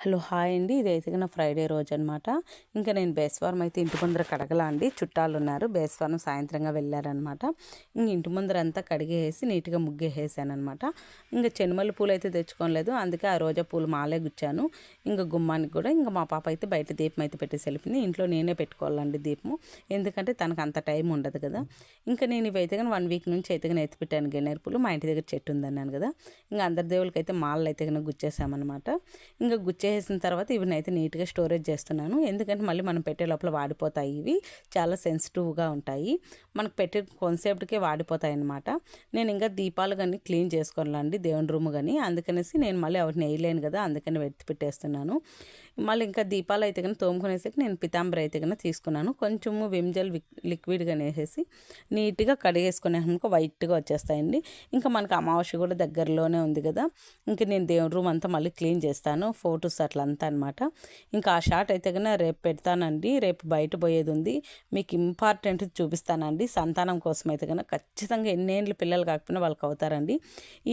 Hello hi అండి. ఇది అయితే నా ఫ్రైడే రోజు అనమాట ఇంకా నేను బేస్వారం అయితే ఇంటి ముందర కడగలా అండి. చుట్టాలు ఉన్నారు బేస్వారం సాయంత్రంగా వెళ్ళారనమాట ఇంక ఇంటి ముందర అంతా కడిగేసి నీట్గా ముగ్గేసాను అనమాట ఇంకా చెనుమల్లి పూలు అయితే తెచ్చుకోలేదు. అందుకే ఆ రోజా పూలు మాలే గుచ్చాను. ఇంకా గుమ్మానికి కూడా ఇంకా మా పాప అయితే బయట దీపం అయితే పెట్టేసి వెళ్ళిపోయింది ఇంట్లో నేనే పెట్టుకోవాలండి దీపము. ఎందుకంటే తనకు అంత టైం ఉండదు కదా. ఇంకా నేను ఇవైతే కానీ వన్ వీక్ నుంచి అయితే కానీ ఎత్తిపెట్టాను గన్నేరు పూలు. మా ఇంటి దగ్గర చెట్టు ఉందన్నాను కదా. ఇంకా అందరి దేవుళ్ళకి అయితే మాలలు అయితే కానీ గుచ్చేసామన్నమాట. ఇంకా గుచ్చే చేసిన తర్వాత ఇవి అయితే నీట్గా స్టోరేజ్ చేస్తున్నాను. ఎందుకంటే మళ్ళీ మనం పెట్టే లోపల వాడిపోతాయి ఇవి. చాలా సెన్సిటివ్గా ఉంటాయి. మనకు పెట్టే కొంతసేపటికే వాడిపోతాయి అన్నమాట నేను ఇంకా దీపాలు కానీ క్లీన్ చేసుకోవాలండి దేవుని రూమ్ కానీ అందుకనేసి నేను మళ్ళీ వాటిని వేయలేను కదా అందుకని వెత్తి పెట్టేస్తున్నాను. మళ్ళీ ఇంకా దీపాలు అయితే కానీ తోముకునేసరికి నేను పితాంబర అయితే కానీ తీసుకున్నాను. కొంచెము విమ్జల్ లిక్విడ్గా వేసేసి నీట్గా కడిగేసుకునేందుకు వైట్గా వచ్చేస్తాయండి. ఇంకా మనకు అమావాస్య కూడా దగ్గరలోనే ఉంది కదా. ఇంకా నేను దేవుని రూమ్ అంతా మళ్ళీ క్లీన్ చేస్తాను. ఫోటోస్ అట్లంతా అనమాట ఇంకా ఆ షార్ట్ అయితే కన్నా రేపు పెడతానండి. రేపు బయట పోయేది ఉంది. మీకు ఇంపార్టెంట్ చూపిస్తానండి. సంతానం కోసం అయితే కన్నా ఖచ్చితంగా ఎన్నేళ్ళు పిల్లలు కాకపోయినా వాళ్ళకి అవుతారండి.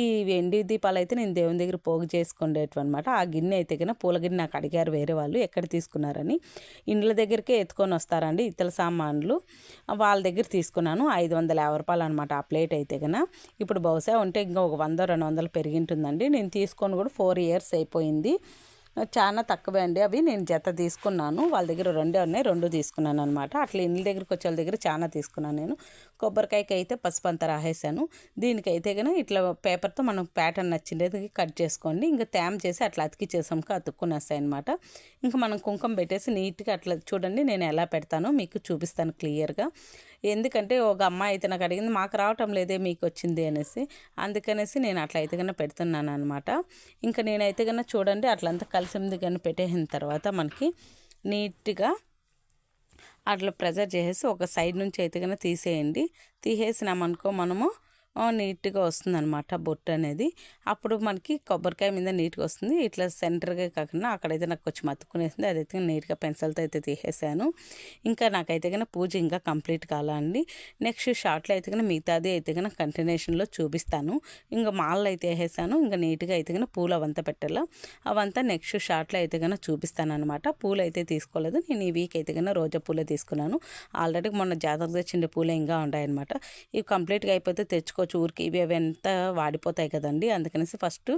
ఈ వెండి దీపాలు అయితే నేను దేవుని దగ్గర పోగు చేసుకుండేటం అనమాట ఆ గిన్నె అయితే కన్నా పూల గిన్నె నాకు అడిగారు వేరే వాళ్ళు ఎక్కడ తీసుకున్నారని. ఇండ్ల దగ్గరికే ఎత్తుకొని వస్తారండి ఇతర సామాన్లు. వాళ్ళ దగ్గర తీసుకున్నాను. ఐదు వందల యాభై రూపాయలు అనమాట ఆ ప్లేట్ అయితే కన్నా ఇప్పుడు బహుశా ఉంటే ఇంకా ఒక వంద రెండు వందలు పెరిగింటుందండి. నేను తీసుకొని కూడా ఫోర్ ఇయర్స్ అయిపోయింది. చాలా తక్కువే అండి అవి. నేను జత తీసుకున్నాను. వాళ్ళ దగ్గర రెండే ఉన్నాయి. రెండు తీసుకున్నాను అనమాట అట్లా ఇళ్ళ దగ్గరికి వచ్చే వాళ్ళ దగ్గర చాలా తీసుకున్నాను నేను. కొబ్బరికాయకి అయితే పసుపు అంతా రాసేసాను. దీనికైతే కనుక ఇట్లా పేపర్తో మనం ప్యాటర్న్ నచ్చింది కట్ చేసుకోండి. ఇంకా తేమ చేసి అట్లా అతికిచ్చేసాక అతుక్కునేస్తాయి అనమాట ఇంకా మనం కుంకుమ పెట్టేసి నీట్గా అట్లా చూడండి నేను ఎలా పెడతానో మీకు చూపిస్తాను క్లియర్గా. ఎందుకంటే ఒక అమ్మాయి అయితే నాకు అడిగింది మాకు రావటం లేదే మీకు వచ్చింది అనేసి. అందుకనేసి నేను అట్లా అయితే కన్నా పెడుతున్నాను అనమాట ఇంకా నేనైతే కన్నా చూడండి అట్లంతా కలిసి కలిసింది కానీ పెట్టేసిన తర్వాత మనకి నీట్గా అట్లా ప్రెజర్ చేసేసి ఒక సైడ్ నుంచి అయితే కన్నా తీసేయండి. తీసేసినామనుకో మనము నీట్గా వస్తుంది అనమాట బొట్టు అనేది. అప్పుడు మనకి కొబ్బరికాయ మీద నీట్గా వస్తుంది. ఇట్లా సెంటర్గా కాకుండా అక్కడైతే నాకు కొంచెం మత్తుకునేసింది అదైతే నీట్గా పెన్సిల్తో అయితే తీసేసాను. ఇంకా నాకైతే కన్నా పూజ ఇంకా కంప్లీట్ కాలండి నెక్స్ట్ షార్ట్లో అయితే కన్నా మిగతాది అయితే కన్నా కంటిన్యూషన్లో చూపిస్తాను. ఇంకా మాల్లో అయితే వేసేసాను. ఇంకా నీట్గా అయితే కన్నా పూలు అవంతా పెట్టాలా. అవంతా నెక్స్ట్ షార్ట్లో అయితే కన్నా చూపిస్తాను అనమాట పూలు అయితే తీసుకోలేదు. నేను ఈ వీక్ అయితే కన్నా రోజా పూలే తీసుకున్నాను. ఆల్రెడీ మొన్న జాతరకు తెచ్చిండే పూలే ఇంకా ఉన్నాయన్నమాట. ఇవి కంప్లీట్గా అయిపోతే తెచ్చుకో పెట్టుకోవచ్చు ఇవి అవి ఎంత వాడిపోతాయి కదండి? అందుకనేసి ఫస్ట్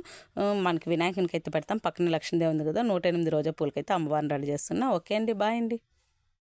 మనకి వినాయకునికి అయితే పెడతాం. పక్కన లక్ష్మీదేవి ఉంది కదా నూట ఎనిమిది రోజా పూలకైతే అమ్మవారిని రెడీ చేస్తున్నా. ఓకే అండి బాయ్ అండి.